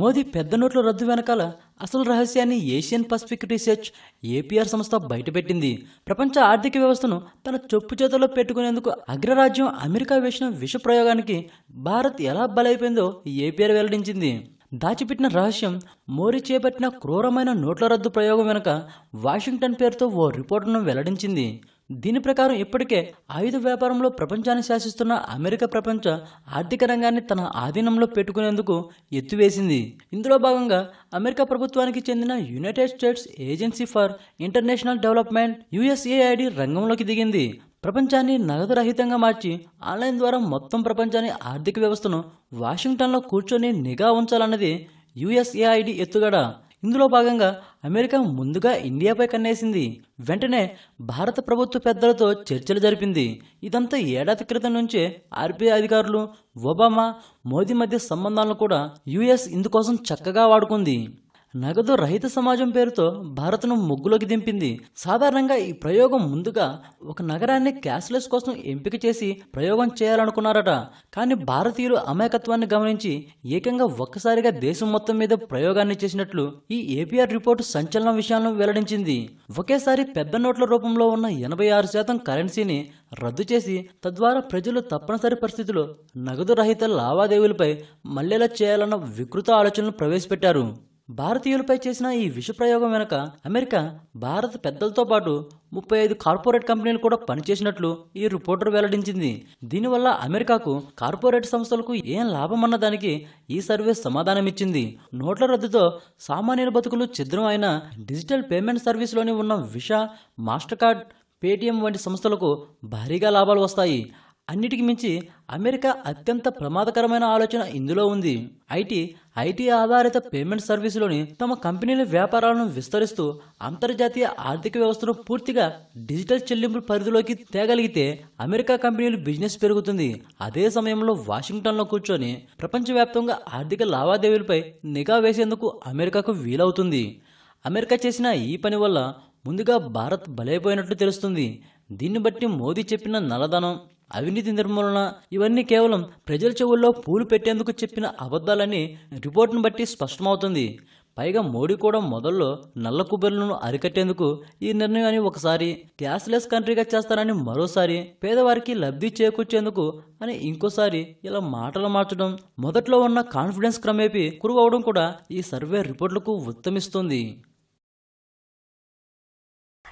మోదీ పెద్ద నోట్ల రద్దు వెనకాల అసలు రహస్యాన్ని ఏషియన్ పసిఫిక్ రీసెర్చ్ ఏపీఆర్ సంస్థ బయటపెట్టింది. ప్రపంచ ఆర్థిక వ్యవస్థను తన చొప్పు చేతుల్లో పెట్టుకునేందుకు అగ్రరాజ్యం అమెరికా వేసిన విష ప్రయోగానికి భారత్ ఎలా బలైపోయిందో ఏపీఆర్ వెల్లడించింది. దాచిపెట్టిన రహస్యం మోరీ చేపట్టిన క్రూరమైన నోట్ల రద్దు ప్రయోగం వెనుక వాషింగ్టన్ పేరుతో ఓ రిపోర్టును వెల్లడించింది. దీని ప్రకారం ఇప్పటికే ఆయుధ వ్యాపారంలో ప్రపంచాన్ని శాసిస్తున్న అమెరికా ప్రపంచ ఆర్థిక రంగాన్ని తన ఆధీనంలో పెట్టుకునేందుకు ఎత్తువేసింది. ఇందులో భాగంగా అమెరికా ప్రభుత్వానికి చెందిన United States Agency for International Development USAID రంగంలోకి దిగింది. ప్రపంచాన్ని నగదు రహితంగా మార్చి ఆన్లైన్ ద్వారా మొత్తం ప్రపంచాన్ని ఆర్థిక వ్యవస్థను వాషింగ్టన్లో కూర్చొని నిఘా ఉంచాలన్నది యుఎస్ఏఐడి ఎత్తుగడ. ఇందులో భాగంగా అమెరికా ముందుగా ఇండియాపై కన్నేసింది. వెంటనే భారత ప్రభుత్వ పెద్దలతో చర్చలు జరిపింది. ఇదంతా ఏడాది క్రితం నుంచే ఆర్బీఐ అధికారులు ఒబామా మోదీ మధ్య సంబంధాలను కూడా యుఎస్ ఇందుకోసం చక్కగా వాడుకుంది. నగదు రహిత సమాజం పేరుతో భారత్ను ముగ్గులోకి దింపింది. సాధారణంగా ఈ ప్రయోగం ముందుగా ఒక నగరాన్ని క్యాష్లెస్ కోసం ఎంపిక చేసి ప్రయోగం చేయాలనుకున్నారట. కానీ భారతీయులు అమాయకత్వాన్ని గమనించి ఏకంగా ఒక్కసారిగా దేశం మొత్తం మీద ప్రయోగాన్ని చేసినట్లు ఈ ఏపీఆర్ రిపోర్టు సంచలన విషయాలను వెల్లడించింది. ఒకేసారి పెద్ద నోట్ల రూపంలో ఉన్న ఎనభై ఆరు శాతం కరెన్సీని రద్దు చేసి తద్వారా ప్రజలు తప్పనిసరి పరిస్థితుల్లో నగదు రహిత లావాదేవీలపై మళ్ళేలా చేయాలన్న వికృత ఆలోచనలు ప్రవేశపెట్టారు. భారతీయులపై చేసిన ఈ విష ప్రయోగం వెనుక అమెరికా భారత పెద్దలతో పాటు ముప్పై ఐదు కార్పొరేట్ కంపెనీలు కూడా పనిచేసినట్లు ఈ రిపోర్టర్ వెల్లడించింది. దీనివల్ల అమెరికాకు కార్పొరేట్ సంస్థలకు ఏం లాభం అన్న దానికి ఈ సర్వే సమాధానమిచ్చింది. నోట్ల రద్దుతో సామాన్యుల బతుకులు ఛిద్రం అయిన డిజిటల్ పేమెంట్ సర్వీస్లోని ఉన్న విషా మాస్టర్ కార్డ్ పేటీఎం వంటి సంస్థలకు భారీగా లాభాలు వస్తాయి. అన్నిటికి మించి అమెరికా అత్యంత ప్రమాదకరమైన ఆలోచన ఇందులో ఉంది. ఐటీ ఐటీ ఆధారిత పేమెంట్ సర్వీసులోని తమ కంపెనీల వ్యాపారాలను విస్తరిస్తూ అంతర్జాతీయ ఆర్థిక వ్యవస్థను పూర్తిగా డిజిటల్ చెల్లింపుల పరిధిలోకి తేగలిగితే అమెరికా కంపెనీలు బిజినెస్ పెరుగుతుంది. అదే సమయంలో వాషింగ్టన్లో కూర్చొని ప్రపంచవ్యాప్తంగా ఆర్థిక లావాదేవీలపై నిఘా వేసేందుకు అమెరికాకు వీలవుతుంది. అమెరికా చేసిన ఈ పని వల్ల ముందుగా భారత్ బలైపోయినట్లు తెలుస్తుంది. దీన్ని బట్టి మోదీ చెప్పిన నల్లధనం అవినీతి నిర్మూలన ఇవన్నీ కేవలం ప్రజల చెవుల్లో పూలు పెట్టేందుకు చెప్పిన అబద్ధాలని రిపోర్ట్ను బట్టి స్పష్టమవుతుంది. పైగా మోడీ కూడా మొదల్లో నల్ల కుబెర్లను అరికట్టేందుకు ఈ నిర్ణయాన్ని ఒకసారి క్యాష్లెస్ కంట్రీగా చేస్తారని మరోసారి పేదవారికి లబ్ధి చేకూర్చేందుకు అని ఇంకోసారి ఇలా మాటలు మార్చడం మొదట్లో ఉన్న కాన్ఫిడెన్స్ క్రమేపీ కురువవడం కూడా ఈ సర్వే రిపోర్టులకు ఉత్తమిస్తుంది.